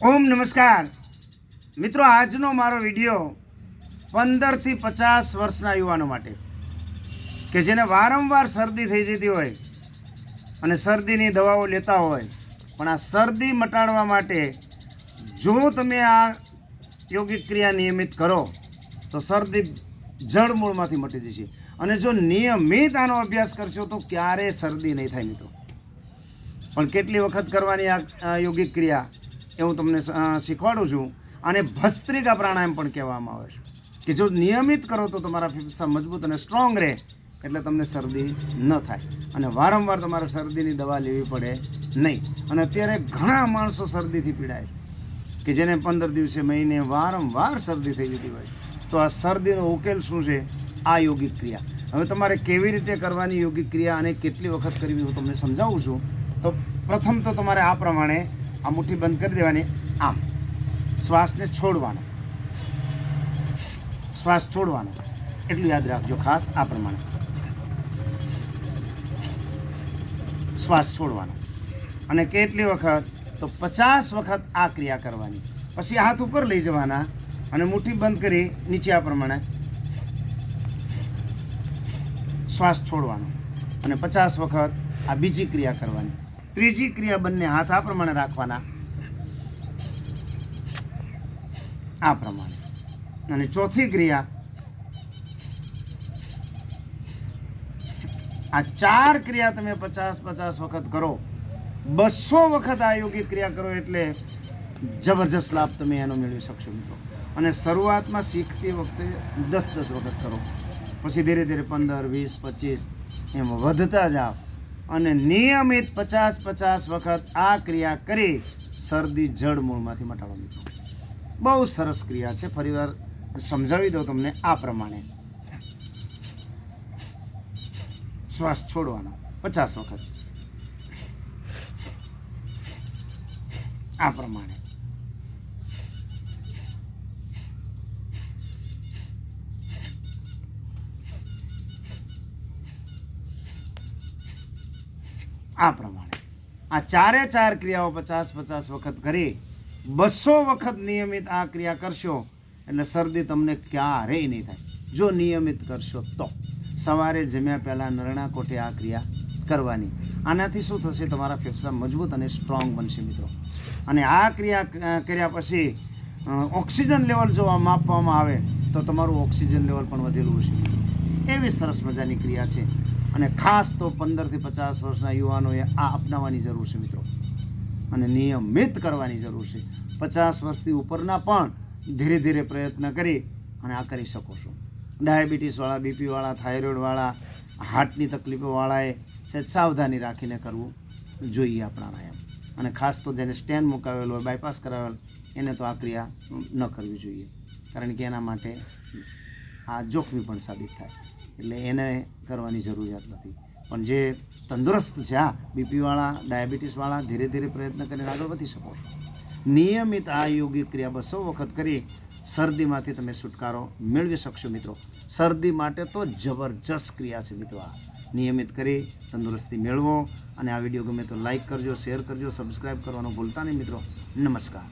ઓમ નમસ્કાર. મિત્રો, આજનો મારો વીડિયો પંદરથી પચાસ વર્ષના યુવાનો માટે કે જેને વારંવાર શરદી થઈ જતી હોય અને શરદીની દવાઓ લેતા હોય, પણ આ શરદી મટાડવા માટે જો તમે આ યોગિક ક્રિયા નિયમિત કરો, તો શરદી જળમૂળમાંથી મટી જશે. અને જો નિયમિત આનો અભ્યાસ કરશો, તો ક્યારેય શરદી નહીં થાય મિત્રો. પણ કેટલી વખત કરવાની આ યોગિક ક્રિયા? એ હું તમને શીખવાડું છું. અને ભસ્ત્રિકા પ્રાણાયામ પણ કહેવામાં આવે છે. કે જો નિયમિત કરો તો તમારા ફેફસા મજબૂત અને સ્ટ્રોંગ રહે, એટલે તમને શરદી ન થાય. અને વારંવાર તમારે શરદીની દવા લેવી પડે નહીં. અને અત્યારે ઘણા માણસો શરદીથી પીડાય કે જેને પંદર દિવસે મહિને વારંવાર શરદી થઈ જતી હોય તો આ શરદીનો ઉકેલ શું છે? આ યોગિક ક્રિયા. હવે તમારે કેવી રીતે કરવાની યોગિક ક્રિયા અને કેટલી વખત કરવી હું તમને સમજાવું છું. તો પ્રથમ તો તમારે આ પ્રમાણે આ મુઠ્ઠી બંધ કરી દેવાની. આમ, શ્વાસને છોડવાનો. શ્વાસ છોડવાનો. એટલું યાદ રાખજો ખાસ આ પ્રમાણે. શ્વાસ છોડવાનો. અને કેટલી વખત? તો પચાસ વખત આ ક્રિયા કરવાની. પછી હાથ ઉપર લઈ જવાના અને મુઠ્ઠી બંધ કરી નીચે આ પ્રમાણે શ્વાસ છોડવાનો. અને પચાસ વખત આ બીજી ક્રિયા કરવાની. ત્રીજી ક્રિયા બંને હાથ આ પ્રમાણે રાખવાના. આ પ્રમાણે. અને ચોથી ક્રિયા આ ચાર ક્રિયા તમે પચાસ પચાસ વખત કરો. બસો વખત આ યોગિક ક્રિયા કરો એટલે જબરજસ્ત લાભ તમે એનો મેળવી શકશો મિત્રો. અને શરૂઆતમાં શીખતી વખતે દસ દસ વખત કરો. પછી ધીરે ધીરે પંદર, વીસ, પચીસ, એમ વધતા જાઓ. અને નિયમિત પચાસ પચાસ વખત આ ક્રિયા કરી શરદી જડ મૂળમાંથી મટાડો મિત્રો. બહુ સરસ ક્રિયા છે. ફરીવાર સમજાવી દઉં તમને આ પ્રમાણે. શ્વાસ છોડવાનો પચાસ વખત. આ પ્રમાણે. આ પ્રમાણે. આ ચારે ચાર ક્રિયાઓ પચાસ પચાસ વખત કરી, બસો વખત નિયમિત આ ક્રિયા કરશો, એટલે શરદી તમને ક્યારેય નહીં થાય. જો નિયમિત કરશો તો. સવારે જમ્યા પહેલાં નરણા કોઠે આ ક્રિયા કરવાની. આનાથી શું થશે? તમારા ફેફસા મજબૂત અને સ્ટ્રોંગ બનશે મિત્રો. અને આ ક્રિયા કર્યા પછી ઓક્સિજન લેવલ જો માપવામાં આવે, તો તમારું ઓક્સિજન લેવલ પણ વધેલું હશે. એવી સરસ મજાની ક્રિયા છે. અને ખાસ તો પંદરથી પચાસ વર્ષના યુવાનોએ આ અપનાવવાની જરૂર છે મિત્રો. અને નિયમિત કરવાની જરૂર છે. પચાસ વર્ષથી ઉપરના પણ ધીરે ધીરે પ્રયત્ન કરી અને આ કરી શકો છો. ડાયાબિટીસવાળા, બીપીવાળા, થાઇરોઇડવાળા, હાર્ટની તકલીફોવાળાએ સહેજ સાવધાની રાખીને કરવું જોઈએ આ પ્રાણાયામ અને ખાસ તો જેને સ્ટેન્ડ મુકાવેલો હોય, બાયપાસ કરાવેલ, એને તો આ ક્રિયા ન કરવી જોઈએ. કારણ કે એના માટે આ જોખમી પણ સાબિત થાય. એટલે એને કરવાની જરૂરિયાત નથી. પણ જે તંદુરસ્ત છે આ બીપીવાળા, ડાયાબિટીસવાળા ધીરે ધીરે પ્રયત્ન કરીને આગળ વધી શકો છો. નિયમિત આ યોગિક ક્રિયા બસો વખત કરી શરદીમાંથી તમે છુટકારો મેળવી શકશો મિત્રો. શરદી માટે તો જબરજસ્ત ક્રિયા છે મિત્રો આ. નિયમિત કરી તંદુરસ્તી મેળવો અને આ વીડિયો ગમે તો લાઇક કરજો, શેર કરજો સબસ્ક્રાઈબ કરવાનું ભૂલતા નહીં મિત્રો. નમસ્કાર.